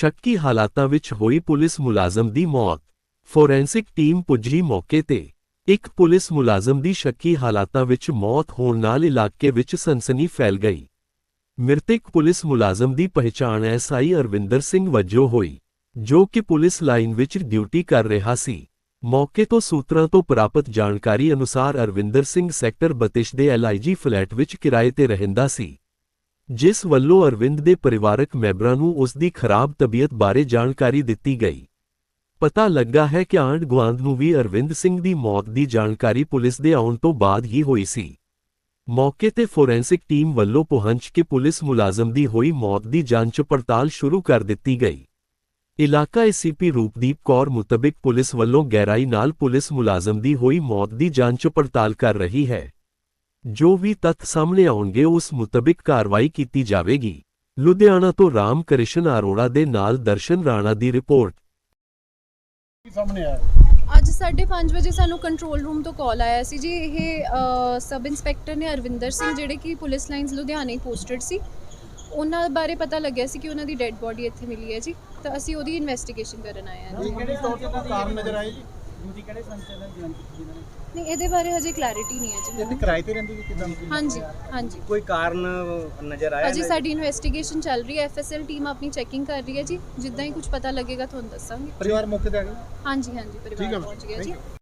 ਸ਼ੱਕੀ ਹਾਲਾਤਾਂ ਵਿੱਚ ਹੋਈ ਪੁਲਿਸ ਮੁਲਾਜ਼ਮ ਦੀ ਮੌਤ। ਫੋਰੈਂਸਿਕ ਟੀਮ ਪੁੱਜੀ ਮੌਕੇ ਤੇ। ਇੱਕ ਪੁਲਿਸ ਮੁਲਾਜ਼ਮ ਦੀ ਸ਼ੱਕੀ ਹਾਲਾਤਾਂ ਵਿੱਚ ਮੌਤ ਹੋਣ ਨਾਲ ਇਲਾਕੇ ਵਿੱਚ ਸਨਸਨੀ ਫੈਲ ਗਈ। ਮ੍ਰਿਤਕ ਪੁਲਿਸ ਮੁਲਾਜ਼ਮ ਦੀ ਪਹਿਚਾਣ ਐਸਆਈ ਅਰਵਿੰਦਰ ਸਿੰਘ ਵਜੋਂ ਹੋਈ, ਜੋ ਕਿ ਪੁਲਿਸ ਲਾਈਨ ਵਿੱਚ ਡਿਊਟੀ ਕਰ ਰਿਹਾ ਸੀ। ਮੌਕੇ ਤੋਂ ਸੂਤਰਾਂ ਤੋਂ ਪ੍ਰਾਪਤ ਜਾਣਕਾਰੀ ਅਨੁਸਾਰ ਅਰਵਿੰਦਰ ਸਿੰਘ ਸੈਕਟਰ 32 ਦੇ ਐਲਆਈਜੀ ਫਲੈਟ ਵਿੱਚ ਕਿਰਾਏ ਤੇ ਰਹਿੰਦਾ ਸੀ। ਜਿਸ ਵੱਲੋਂ ਅਰਵਿੰਦ ਦੇ ਪਰਿਵਾਰਕ ਮੈਂਬਰਾਂ ਨੂੰ ਉਸ ਦੀ ਖਰਾਬ ਤਬੀਅਤ ਬਾਰੇ ਜਾਣਕਾਰੀ ਦਿੱਤੀ ਗਈ। ਪਤਾ ਲੱਗਾ ਹੈ ਕਿ ਆਂਡ ਗੁਆਂਢ ਨੂੰ ਵੀ ਅਰਵਿੰਦ ਸਿੰਘ ਦੀ ਮੌਤ ਦੀ ਜਾਣਕਾਰੀ ਪੁਲਿਸ ਦੇ ਆਉਣ ਤੋਂ ਬਾਅਦ ਹੀ ਹੋਈ ਸੀ। ਮੌਕੇ ਤੇ ਫੋਰੈਂਸਿਕ ਟੀਮ ਵੱਲੋਂ ਪਹੁੰਚ ਕੇ ਪੁਲਿਸ ਮੁਲਾਜ਼ਮ ਦੀ ਹੋਈ ਮੌਤ ਦੀ ਜਾਂਚ ਪੜਤਾਲ ਸ਼ੁਰੂ ਕਰ ਦਿੱਤੀ ਗਈ। ਇਲਾਕਾ ਏਸੀਪੀ ਰੂਪਦੀਪ ਕੌਰ ਮੁਤਬਿਕ ਪੁਲਿਸ ਵੱਲੋਂ ਗਹਿਰਾਈ ਨਾਲ ਪੁਲਿਸ ਮੁਲਾਜ਼ਮ ਦੀ ਹੋਈ ਮੌਤ ਦੀ ਜਾਂਚ ਪੜਤਾਲ ਕਰ ਰਹੀ ਹੈ। ਜੋ ਵੀ ਤੱਥ ਸਾਹਮਣੇ ਆਉਣਗੇ ਉਸ ਮੁਤਬਿਕ ਕਾਰਵਾਈ ਕੀਤੀ ਜਾਵੇਗੀ। ਲੁਧਿਆਣਾ ਤੋਂ ਰਾਮ ਕ੍ਰਿਸ਼ਨ ਅਰੋੜਾ ਦੇ ਨਾਲ ਦਰਸ਼ਨ ਰਾਣਾ ਦੀ ਰਿਪੋਰਟ। ਸਾਹਮਣੇ ਆਇਆ? ਅੱਜ 5:30 ਵਜੇ ਸਾਨੂੰ ਕੰਟਰੋਲ ਰੂਮ ਤੋਂ ਕਾਲ ਆਇਆ ਸੀ ਜੀ ਇਹ ਸਬ ਇੰਸਪੈਕਟਰ ਨੇ ਅਰਵਿੰਦਰ ਸਿੰਘ ਜਿਹੜੇ ਕਿ ਪੁਲਿਸ ਲਾਈਨਸ ਲੁਧਿਆਣੇ ਪੋਸਟਡ ਸੀ ਉਹਨਾਂ ਬਾਰੇ ਪਤਾ ਲੱਗਿਆ ਸੀ ਕਿ ਉਹਨਾਂ ਦੀ ਡੈੱਡ ਬੋਡੀ ਇੱਥੇ ਮਿਲੀ ਹੈ ਜੀ ਤਾਂ ਅਸੀਂ ਉਹਦੀ ਇਨਵੈਸਟੀਗੇਸ਼ਨ ਕਰਨ ਆਏ ਹਾਂ ਜੀ। ਕਿਹੜੇ ਤੌਰ ਤੇ ਕਾਰਨ ਨਜ਼ਰ ਆਏ ਜੀ? ਨਹੀਂ ਇਹਦੇ ਬਾਰੇ ਹਜੇ ਕਲੈਰਿਟੀ ਨਹੀਂ ਹੈ ਜੀ ਮੈਨੂੰ। ਕਿਰਾਏ ਤੇ ਰਹਿੰਦੀ ਸੀ ਕਿਦਾਂ ਹਾਂਜੀ ਹਾਂਜੀ। ਕੋਈ ਕਾਰਨ ਨਜ਼ਰ ਆਇਆ ਅਜੇ ਸਾਡੀ ਇਨਵੈਸਟੀਗੇਸ਼ਨ ਚੱਲ ਰਹੀ ਹੈ ਐਫਐਸਐਲ ਟੀਮ ਆਪਣੀ ਚੈਕਿੰਗ ਕਰ ਰਹੀ ਹੈ ਜੀ। ਜਿੱਦਾਂ ਹੀ ਕੁਝ ਪਤਾ ਲੱਗੇਗਾ ਤੁਹਾਨੂੰ ਦੱਸਾਂਗੇ। ਪਰਿਵਾਰ ਮੌਕੇ ਤੇ ਆ ਗਿਆ ਹਾਂਜੀ ਹਾਂਜੀ ਪਰਿਵਾਰ। ਪਹੁੰਚ ਗਿਆ ਜੀ.